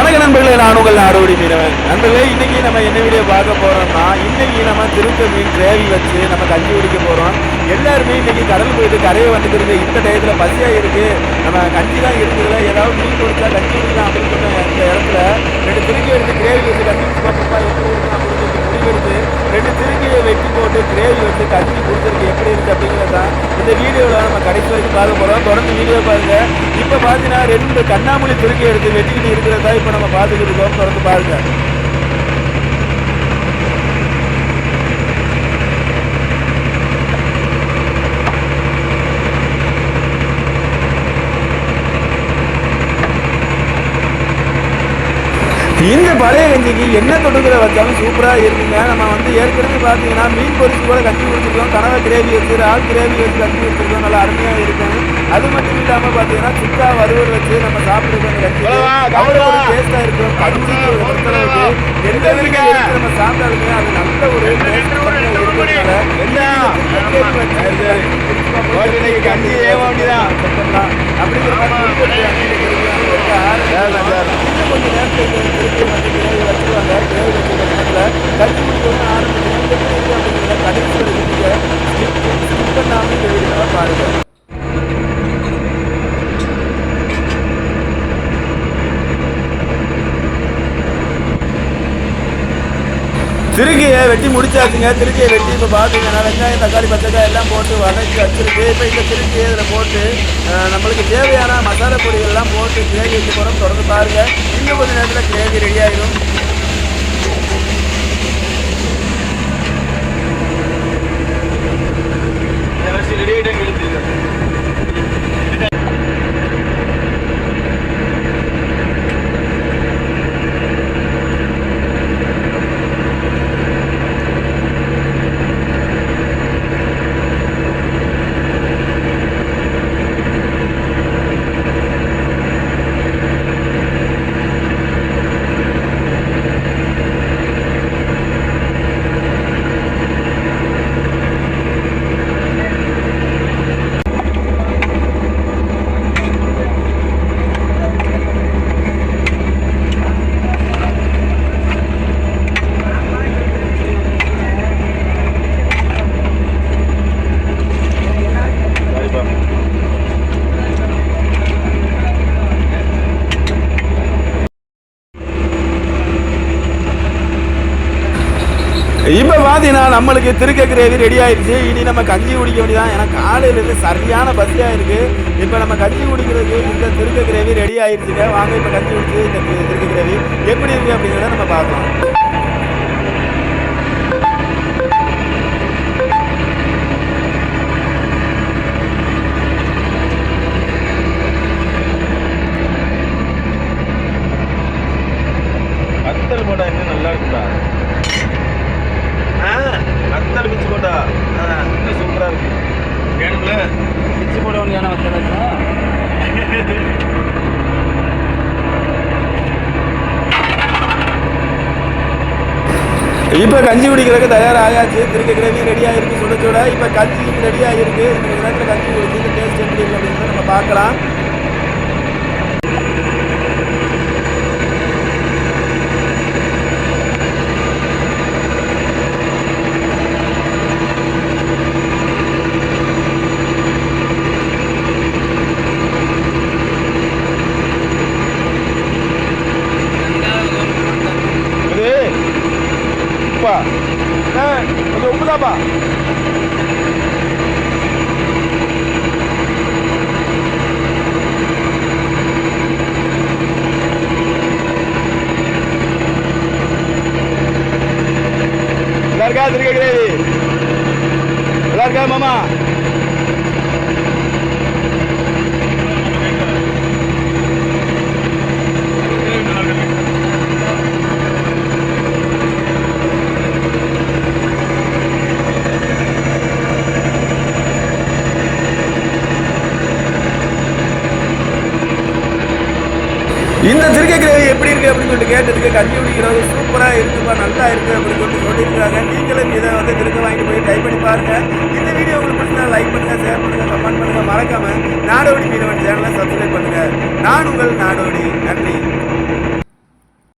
உங்கள் நாடோடி மீனவன் நண்பர்களே இன்னைக்கு நம்ம என்ன வீடியோ பார்க்க போறோம்னா இன்னைக்கு நம்ம திருக்க மீன் கிரேவி வச்சு நம்ம கஞ்சி குடிக்க போறோம். எல்லாருமே இன்னைக்கு கடல் போயிட்டு கரையை வந்துக்கிறது இந்த டயத்துல பசியா இருக்கு. நம்ம கஞ்சி தான் இருக்குதுல ஏதாவது மீன் கொடுத்தா கஞ்சி குடிக்கலாம் அப்படின்னு சொன்ன இந்த இடத்துல ரெண்டு திருக்கி எடுத்து கிரேவி வச்சு கஞ்சி குடிச்சு பார்ப்போம்ப்பா எப்படி அப்படின்னு சொல்லி முடிவெடுத்து ரெண்டு திருக்கியை வந்து கிரேவி வச்சு கஞ்சி கொடுத்துருக்கு எப்படி இருக்கு அப்படிங்கிறது தான் இந்த வீடியோவில் நம்ம கடைசி வரைக்கும் பார்க்க போகிறோம் தொடர்ந்து வீடியோ பாருங்க. இப்போ பார்த்தீங்கன்னா ரெண்டு கண்ணாமூலி துருக்கி எடுத்து வெட்டிக்கிட்டு இருக்கிறதா இப்போ நம்ம பார்த்துக்கிட்டு இருக்கோம். தொடர்ந்து பாருங்க. இந்த பழைய கஞ்சிக்கு என்ன தொட்டுக்கிற வச்சாலும் சூப்பராக இருக்குங்க நம்ம வந்து ஏற்கனவே பார்த்தீங்கன்னா மீன் பொரிச்சு கூட கஞ்சி குடிச்சிருக்கோம் கனவை கிரேவி வச்சு ஆள் கிரேவி வச்சு கஞ்சி குடிச்சிருக்கோம் நல்லா அருமையாக இருக்கும் அது மட்டும் இல்லாமல் பார்த்தீங்கன்னா சுக்கா வறுவல் வச்சு நம்ம சாப்பிட்டுருக்கோம் கஞ்சி அவ்வளோ ஒரு டேஸ்ட்டாக இருக்கும் கஞ்சி பொறுத்தளவுக்கு எந்த விதமாக எடுத்து நம்ம சாப்பிட்டாலுமே அது நல்ல ஒரு கஞ்சி அப்படிதான் அப்படிங்கிற மாதிரி கொஞ்ச நேரத்தில் திருப்பி வந்து கிரேவி வச்சுருவாங்க கிரேவி வச்சுருக்க நேரத்தில் கஞ்சி குடிக்கணும் ஆரம்பிக்கணும் எப்படி இருக்கு அப்படிங்கிறத கடைசி வரைக்கும் நீங்கள் ஸ்கிப் ஸ்கிப் பண்ணாமல் இந்த வீடியோவை பாருங்கள் திருக்கியை வெட்டி முடிச்சாச்சுங்க. திருக்கியை வெட்டி இப்போ பார்த்தீங்கன்னா வெங்காயம் தக்காளி பச்சைக்காய் எல்லாம் போட்டு வதக்கி வச்சிருக்கு. இப்போ இந்த திருக்கி இதில் போட்டு நம்மளுக்கு தேவையான மசாலா பொடிகள்லாம் போட்டு கிரேவி வச்சு போகிறோம் தொடர்ந்து பாருங்கள் இன்னும் கொஞ்சம் நேரத்தில் கிரேவி ரெடியாகி இப்போ பார்த்தீங்கன்னா நம்மளுக்கு திருக்க கிரேவி ரெடி ஆயிடுச்சு இனி நம்ம கஞ்சி குடிக்க வேண்டியதான் ஏன்னா காலையிலேருந்து சரியான பசியாக இருக்குது இப்போ நம்ம கஞ்சி குடிக்கிறதுக்கு இந்த திருக்க கிரேவி ரெடி ஆயிடுச்சுங்க வாங்க இப்போ கஞ்சி குடிச்சு இந்த திருக்க கிரேவி எப்படி இருக்குது அப்படிங்கிறத நம்ம பார்க்கலாம் வத்தல் போட்டா இன்னும் நல்லா இருக்குடா ஆ வத்தல் பிச்சு போட்டா ஆ, இன்னும் சூப்பரா இருக்கு வேணும்ல பிச்சு போட வேண்டியான வத்தல் இப்போ கஞ்சி குடிக்கிறதுக்கு தயாராகாச்சு திருக்க கிரேவி ரெடி ஆயிருக்கு சுட சுட. இப்போ கஞ்சி ரெடி ஆகிருக்கு இந்த நேரத்தில் கஞ்சி குடிச்சு டேஸ்ட் எப்படி இருக்கு அப்படின்னு நம்ம பார்க்கலாம் இது உப்பா ஆ, கொஞ்சம் உப்புதாப்பா எல்லாருக்கா திருக்க கிரேவி எல்லாருக்கா மாமா. இந்த திருக்கை கிரேவி எப்படி இருக்கு அப்படின்னு சொல்லிட்டு கேட்டதுக்கு கஞ்சி குடிக்கிறது சூப்பரா இருக்குப்பா நல்லா இருக்கு அப்படின்னு சொல்லிட்டு சொல்லியிருக்காங்க. நீங்களும் இதை வந்து திருக்க வாங்கிட்டு போய் ட்ரை பண்ணி பாருங்க. இந்த வீடியோ உங்களுக்கு பிடிச்சா லைக் பண்ணுங்க ஷேர் பண்ணுங்க கமெண்ட் பண்ணுங்க. மறக்காம நாடோடி மீனவன் சேனலை சப்ஸ்கிரைப் பண்ணுங்க. நான் உங்கள் நாடோடி நன்றி.